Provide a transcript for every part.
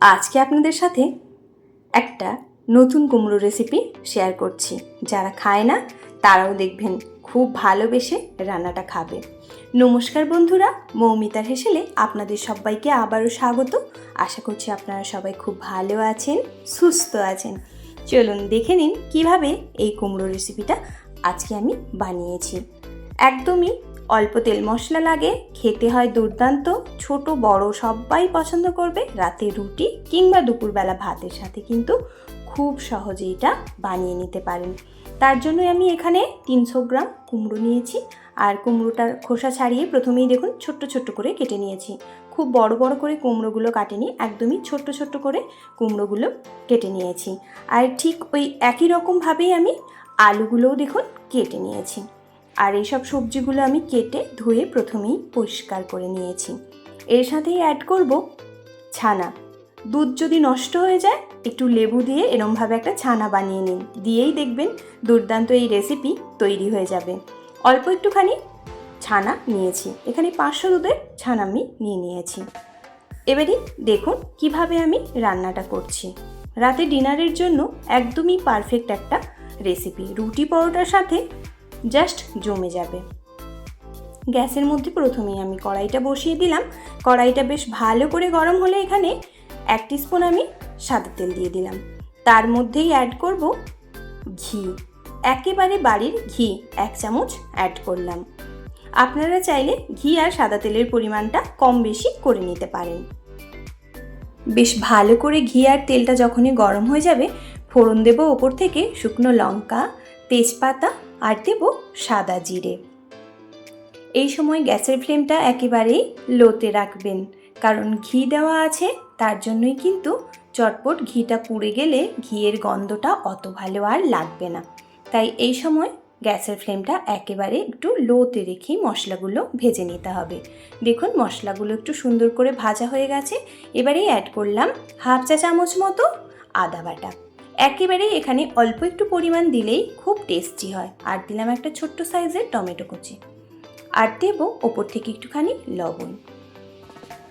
আজকে আপনাদের সাথে একটা নতুন কুমড়ো রেসিপি শেয়ার করছি। যারা খায় না, তারাও দেখবেন খুব ভালোবেসে রান্নাটা খাবে। নমস্কার বন্ধুরা মৌমিতার হেসেলে আপনাদের সবাইকে আবারও স্বাগত। আশা করছি আপনারা সবাই খুব ভালো আছেন, সুস্থ আছেন। চলুন দেখে নিন কীভাবে এই কুমড়ো রেসিপিটা আজকে আমি বানিয়েছি। একদমই অল্প তেল মশলা লাগে, খেতে হয় দুর্দান্ত, ছোট, বড় সবাই পছন্দ করবে রাতে রুটি কিংবা দুপুরবেলা ভাতের সাথে কিন্তু খুব সহজে এটা বানিয়ে নিতে পারেন। তার জন্য আমি এখানে তিনশো গ্রাম কুমড়ো নিয়েছি। আর কুমড়োটার খোসা ছাড়িয়ে প্রথমেই দেখুন ছোট্ট ছোট্ট করে কেটে নিয়েছি। খুব বড় বড় করে কুমড়োগুলো কাটেনি, একদমই ছোট্ট ছোট্ট করে কুমড়োগুলো কেটে নিয়েছি। আর ঠিক ওই একই রকমভাবেই আমি আলুগুলোও দেখুন কেটে নিয়েছি। আর এইসব সবজিগুলো আমি কেটে ধুয়ে প্রথমেই পরিষ্কার করে নিয়েছি। এর সাথেই অ্যাড করব ছানা। দুধ যদি নষ্ট হয়ে যায়, একটু লেবু দিয়ে এরমভাবে একটা ছানা বানিয়ে নিন। দিয়েই দেখবেন দুর্দান্ত এই রেসিপি তৈরি হয়ে যাবে। অল্প একটুখানি ছানা নিয়েছি। এখানে পাঁচশো দুধের ছানা আমি নিয়ে নিয়েছি। এবারে দেখুন কীভাবে আমি রান্নাটা করছি। রাতে ডিনারের জন্য একদমই পারফেক্ট একটা রেসিপি রুটি পরোটার সাথে জাস্ট জমে যাবে। গ্যাসের মধ্যে প্রথমেই আমি কড়াইটা বসিয়ে দিলাম। কড়াইটা বেশ ভালো করে গরম হলে এখানে এক স্পুন আমি সাদা তেল দিয়ে দিলাম। তার মধ্যেই অ্যাড করব ঘি। একেবারে বাড়ির ঘি এক চামচ অ্যাড করলাম। আপনারা চাইলে ঘি আর সাদা তেলের পরিমাণটা কম বেশি করে নিতে পারেন। বেশ ভালো করে ঘি আর তেলটা যখনই গরম হয়ে যাবে, ফোড়ন দেবো ওপর থেকে শুকনো লঙ্কা, তেজপাতা আর দেব সাদা জিরে। এই সময় গ্যাসের ফ্লেমটা একেবারেই লোতে রাখবেন, কারণ ঘি দেওয়া আছে, তার জন্যই কিন্তু চটপট ঘিটা পুড়ে গেলে ঘিয়ের গন্ধটা অত ভালো আর লাগবে না। তাই এই সময় গ্যাসের ফ্লেমটা একেবারে একটু লোতে রেখেই মশলাগুলো ভেজে নিতে হবে। দেখুন, মশলাগুলো একটু সুন্দর করে ভাজা হয়ে গেছে। এবারেই অ্যাড করলাম হাফ চা চামচ মতো আদা বাটা। একেবারেই এখানে অল্প একটু পরিমাণ দিলেই খুব টেস্টি হয়। আর দিলাম একটা ছোট্ট সাইজের টমেটো কুচি। আর দেব ওপর থেকে একটুখানি লবণ।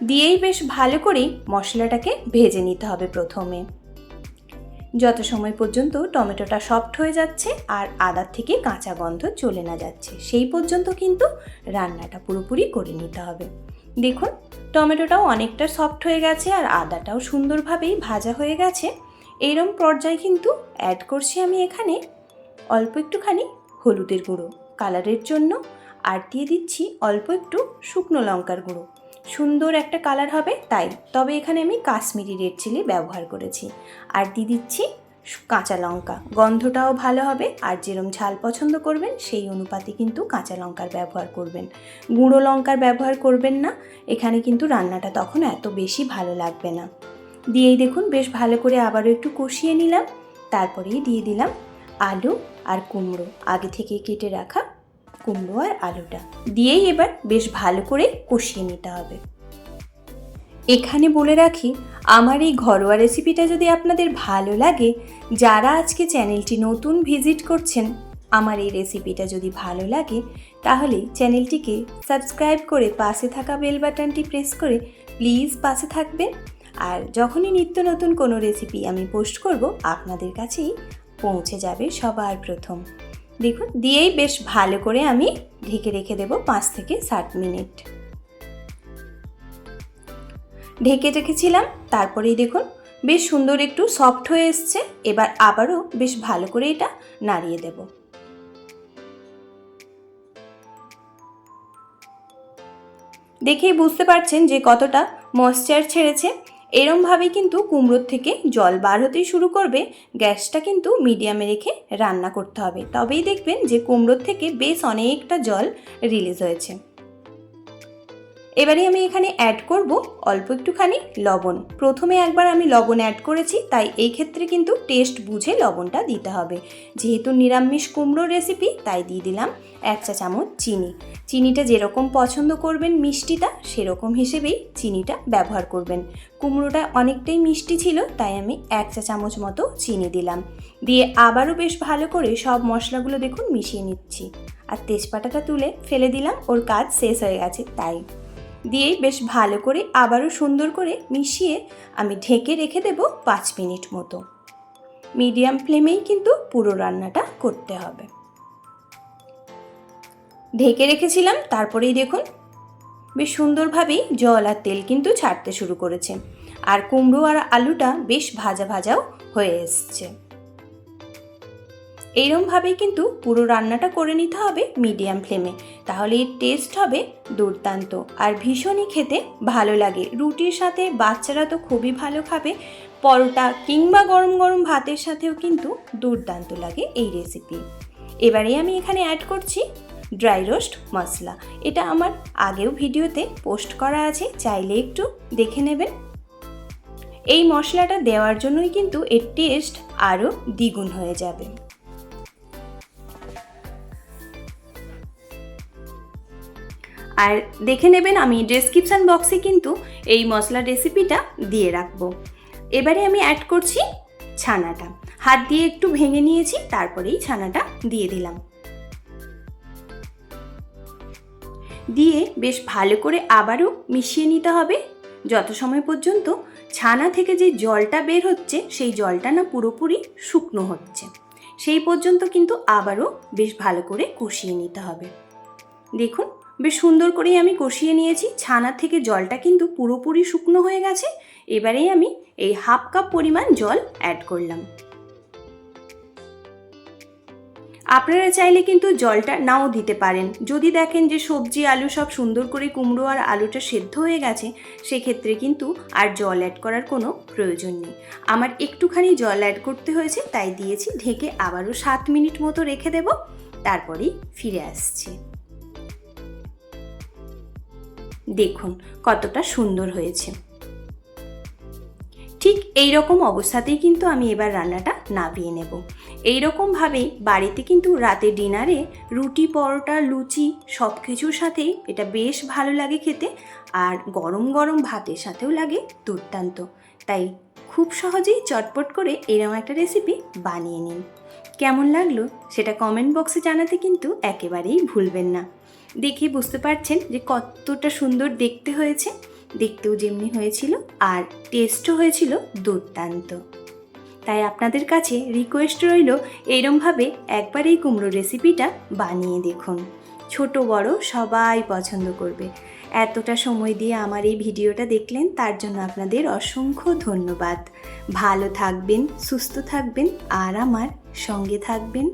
দিয়েই বেশ ভালো করেই মশলাটাকে ভেজে নিতে হবে প্রথমে। যত সময় পর্যন্ত টমেটোটা সফট হয়ে যাচ্ছে আর আদার থেকে কাঁচা গন্ধ চলে না যাচ্ছে, সেই পর্যন্ত কিন্তু রান্নাটা পুরোপুরি করে নিতে হবে। দেখুন, টমেটোটাও অনেকটা সফট হয়ে গেছে আর আদাটাও সুন্দরভাবেই ভাজা হয়ে গেছে। এইরম পর্যায়ে কিন্তু অ্যাড করছি আমি এখানে। অল্প একটুখানি হলুদের গুঁড়ো কালারের জন্য, আর দিয়ে দিচ্ছি অল্প একটু শুকনো লঙ্কার গুঁড়ো। সুন্দর একটা কালার হবে তাই। তবে এখানে আমি কাশ্মীরি রেড চিলি ব্যবহার করেছি। আর দিয়ে দিচ্ছি কাঁচা লঙ্কা। গন্ধটাও ভালো হবে, আর যেরম ঝাল পছন্দ করবেন, সেই অনুপাতে কিন্তু কাঁচা লঙ্কার ব্যবহার করবেন। গুঁড়ো লঙ্কার ব্যবহার করবেন না, এখানে কিন্তু রান্নাটা তখন এত বেশি ভালো লাগবে না। দিয়েই দেখুন বেশ ভালো করে আবারও একটু কষিয়ে নিলাম। তারপরেই দিয়ে দিলাম আলু আর কুমড়ো, আগে থেকে কেটে রাখা কুমড়ো আর আলুটা। দিয়েই এবার বেশ ভালো করে কষিয়ে নিতে হবে। এখানে বলে রাখি, আমার এই ঘরোয়া রেসিপিটা যদি আপনাদের ভালো লাগে, যারা আজকে চ্যানেলটি নতুন ভিজিট করছেন, আমার এই রেসিপিটা যদি ভালো লাগে, তাহলে চ্যানেলটিকে সাবস্ক্রাইব করে পাশে থাকা বেল বাটনটি প্রেস করে প্লিজ পাশে থাকবেন। আর যখনই নিত্য নতুন কোনো রেসিপি আমি পোস্ট করব, আপনাদের কাছেই পৌঁছে যাবে সবার প্রথম। দেখুন, দিয়েই বেশ ভালো করে আমি ঢেকে রেখে দেব পাঁচ থেকে সাত মিনিট। ঢেকে রেখেছিলাম, তারপরেই দেখুন, বেশ সুন্দর একটু সফট হয়ে এসছে, এবার আবারও বেশ ভালো করে এটা নাড়িয়ে দেব। দেখেই বুঝতে পারছেন যে কতটা ময়েশ্চার ছেড়েছে এরমভাবেই কিন্তু কুমড়োর থেকে জল বার হতেই শুরু করবে। গ্যাসটা কিন্তু মিডিয়ামে রেখে রান্না করতে হবে। তবেই দেখবেন যে কুমড়োর থেকে বেশ অনেকটা জল রিলিজ হয়েছে। এবারে আমি এখানে অ্যাড করব অল্প একটুখানি লবণ। প্রথমে একবার আমি লবণ অ্যাড করেছি, তাই এই ক্ষেত্রে কিন্তু টেস্ট বুঝে লবণটা দিতে হবে। যেহেতু নিরামিষ কুমড়োর রেসিপি তাই দিয়ে দিলাম এক চা চামচ চিনি। চিনিটা যেরকম পছন্দ করবেন মিষ্টিটা, সেরকম হিসেবেই চিনিটা ব্যবহার করবেন। কুমড়োটা অনেকটাই মিষ্টি ছিল, তাই আমি এক চা চামচ মতো চিনি দিলাম। দিয়ে আবারও বেশ ভালো করে সব মশলাগুলো দেখুন মিশিয়ে নিচ্ছি। আর তেজপাতাটা তুলে ফেলে দিলাম, ওর কাজ শেষ হয়ে গেছে, তাই। দিয়েই বেশ ভালো করে আবারও সুন্দর করে মিশিয়ে আমি ঢেকে রেখে দেব পাঁচ মিনিট মতো। মিডিয়াম ফ্লেমেই কিন্তু পুরো রান্নাটা করতে হবে। ঢেকে রেখেছিলাম, তারপরেই দেখুন বেশ সুন্দরভাবেই জল আর তেল কিন্তু ছাড়তে শুরু করেছে। আর কুমড়ো আর আলুটা বেশ ভাজা ভাজাও হয়ে এসছে। এইরমভাবেই কিন্তু পুরো রান্নাটা করে নিতে হবে মিডিয়াম ফ্লেমে। তাহলে এর টেস্ট হবে দুর্দান্ত। আর ভীষণই খেতে ভালো লাগে। রুটির সাথে বাচ্চারা তো খুবই ভালো খাবে। পরোটা কিংবা গরম গরম ভাতের সাথেও কিন্তু দুর্দান্ত লাগে এই রেসিপি এবারে আমি এখানে অ্যাড করছি ড্রাই রোস্ট মশলা। এটা আমার আগেও ভিডিওতে পোস্ট করা আছে, চাইলে একটু দেখে নেবেন। এই মশলাটা দেওয়ার জন্যই কিন্তু এর টেস্ট আরও দ্বিগুণ হয়ে যাবে। আর দেখে নেবেন আমি ডেসক্রিপশান বক্সে কিন্তু এই মশলা রেসিপিটা দিয়ে রাখব। এবারে আমি অ্যাড করছি ছানাটা। হাত দিয়ে একটু ভেঙে নিয়েছি, তারপরেই ছানাটা দিয়ে দিলাম। দিয়ে বেশ ভালো করে আবারও মিশিয়ে নিতে হবে। যত সময় পর্যন্ত ছানা থেকে যে জলটা বের হচ্ছে, সেই জলটা না পুরোপুরি শুকনো হচ্ছে। সেই পর্যন্ত কিন্তু আবারও বেশ ভালো করে কষিয়ে নিতে হবে। দেখুন বেশ সুন্দর করেই আমি কষিয়ে নিয়েছি। ছানার থেকে জলটা কিন্তু পুরোপুরি শুকনো হয়ে গেছে। এবারেই আমি এই হাফ কাপ পরিমাণ জল অ্যাড করলাম। আপনারা চাইলে কিন্তু জলটা নাও দিতে পারেন। যদি দেখেন যে সবজি, আলু সব সুন্দর করে কুমড়ো আর আলুটা সেদ্ধ হয়ে গেছে, সেক্ষেত্রে কিন্তু আর জল অ্যাড করার কোনো প্রয়োজন নেই। আমার একটুখানি জল অ্যাড করতে হয়েছে, তাই দিয়েছি। ঢেকে আবারও সাত মিনিট মতো রেখে দেব। তারপরেই ফিরে আসছি। দেখুন কতটা সুন্দর হয়েছে। ঠিক এই রকম অবস্থাতেই কিন্তু আমি এবার রান্নাটা নাবিয়ে নেব। এই রকমভাবেই বাড়িতে কিন্তু রাতে ডিনারে রুটি, পরোটা, লুচি সব কিছুর সাথেই এটা বেশ ভালো লাগে খেতে আর গরম গরম ভাতের সাথেও লাগে দুর্দান্ত। তাই খুব সহজেই চটপট করে এরকম একটা রেসিপি বানিয়ে নিন। কেমন লাগল সেটা কমেন্ট বক্সে জানাতে কিন্তু একেবারেই ভুলবেন না। দেখে বুঝতে পারছেন যে কতটা সুন্দর দেখতে হয়েছে। দেখতেও যেমনি হয়েছিল আর টেস্টও হয়েছিল দুর্দান্ত। তাই আপনাদের কাছে রিকোয়েস্ট রইল এইরমভাবে একবার এই কুমড়ো রেসিপিটা বানিয়ে দেখুন। ছোট, বড় সবাই পছন্দ করবে। এতটা সময় দিয়ে আমার এই ভিডিওটা দেখলেন, তার জন্য আপনাদের অসংখ্য ধন্যবাদ। ভালো থাকবেন, সুস্থ থাকবেন আর আমার সঙ্গে থাকবেন।